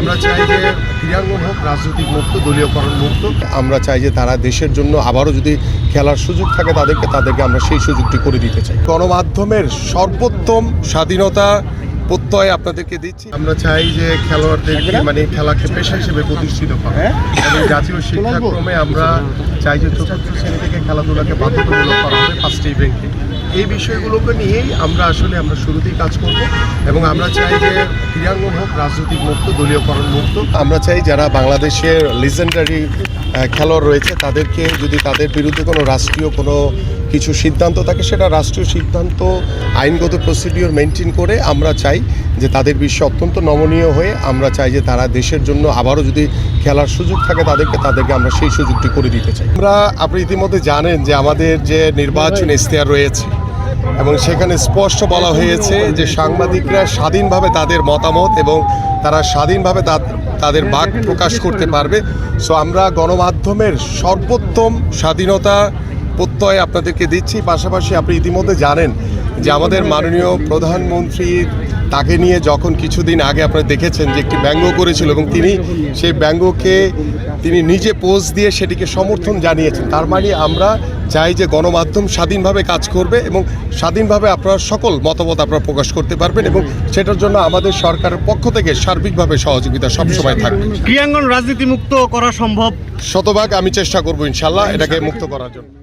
আমরা চাই যে ক্রীড়াঙ্গন হোক, রাজনৈতিক মুক্ত, দলীয়করণ মুক্ত। আমরা চাই যে তারা দেশের জন্য আবারও যদি খেলার সুযোগ থাকে তাদেরকে তাদেরকে আমরা সেই সুযোগটি করে দিতে চাই। গণমাধ্যমের সর্বোত্তম স্বাধীনতা প্রত্যয় আপনাদেরকে দিচ্ছি। আমরা চাই যে খেলোয়াড়দেরকে মানে খেলাকে পেশা হিসেবে প্রতিষ্ঠিত করা। এবং জাতীয় শিক্ষাক্রমে আমরা চাই যে চতুর্থ শ্রেণি থেকে খেলাধুলাকে বাধ্যতামূলক করা হবে ফার্স্ট ইভেন্টে এই বিষয়গুলোকে নিয়েই আমরা আসলে আমরা শুরুতেই কাজ করব এবং আমরা চাই যে ক্রীড়াঙ্গন হোক রাজনৈতিক মুক্ত দলীয়করণ মুক্ত। আমরা চাই যারা বাংলাদেশের লিজেন্ডারি খেলোয়াড় রয়েছে, তাদেরকে যদি তাদের বিরুদ্ধে কোনো রাষ্ট্রীয় কোনো কিছু সিদ্ধান্ত থাকে, সেটা রাষ্ট্রীয় সিদ্ধান্ত, আইনগত প্রসিডিওর মেনটেন করে আমরা চাই যে তাদের বিশ্বে অত্যন্ত নমনীয় হয়ে আমরা চাই যে তারা দেশের জন্য আবারও যদি খেলার সুযোগ থাকে তাদেরকে তাদেরকে আমরা সেই সুযোগটি করে দিতে চাই। আমরা আপনি ইতিমধ্যে জানেন যে আমাদের যে নির্বাচন ইশতেহার রয়েছে এবং সেখানে স্পষ্ট বলা হয়েছে যে সাংবাদিকরা স্বাধীনভাবে তাদের মতামত এবং তারা স্বাধীনভাবে তাদের বাক প্রকাশ করতে পারবে। সো আমরা গণমাধ্যমের সর্বোত্তম স্বাধীনতা প্রত্যয় আপনাদেরকে দিচ্ছি। পাশাপাশি আপনি ইতিমধ্যে জানেন যে আমাদের মাননীয় প্রধানমন্ত্রী তাকে নিয়ে যখন কিছুদিন আগে আপনারা দেখেছেন যে একটি ব্যঙ্গ করেছিল এবং তিনি সেই ব্যঙ্গকে তিনি নিজে পোজ দিয়ে সেটিকে সমর্থন জানিয়েছেন। তার মানে আমরা চাই যে গণমাধ্যম স্বাধীনভাবে কাজ করবে এবং স্বাধীনভাবে আপনারা সকল মতামত আপনারা প্রকাশ করতে পারবেন এবং সেটার জন্য আমাদের সরকারের পক্ষ থেকে সার্বিকভাবে সহযোগিতা সবসময় থাকবে। ক্রিয়াঙ্গন রাজনীতি মুক্ত করা সম্ভব? শতভাগ আমি চেষ্টা করব ইনশাল্লাহ এটাকে মুক্ত করার জন্য।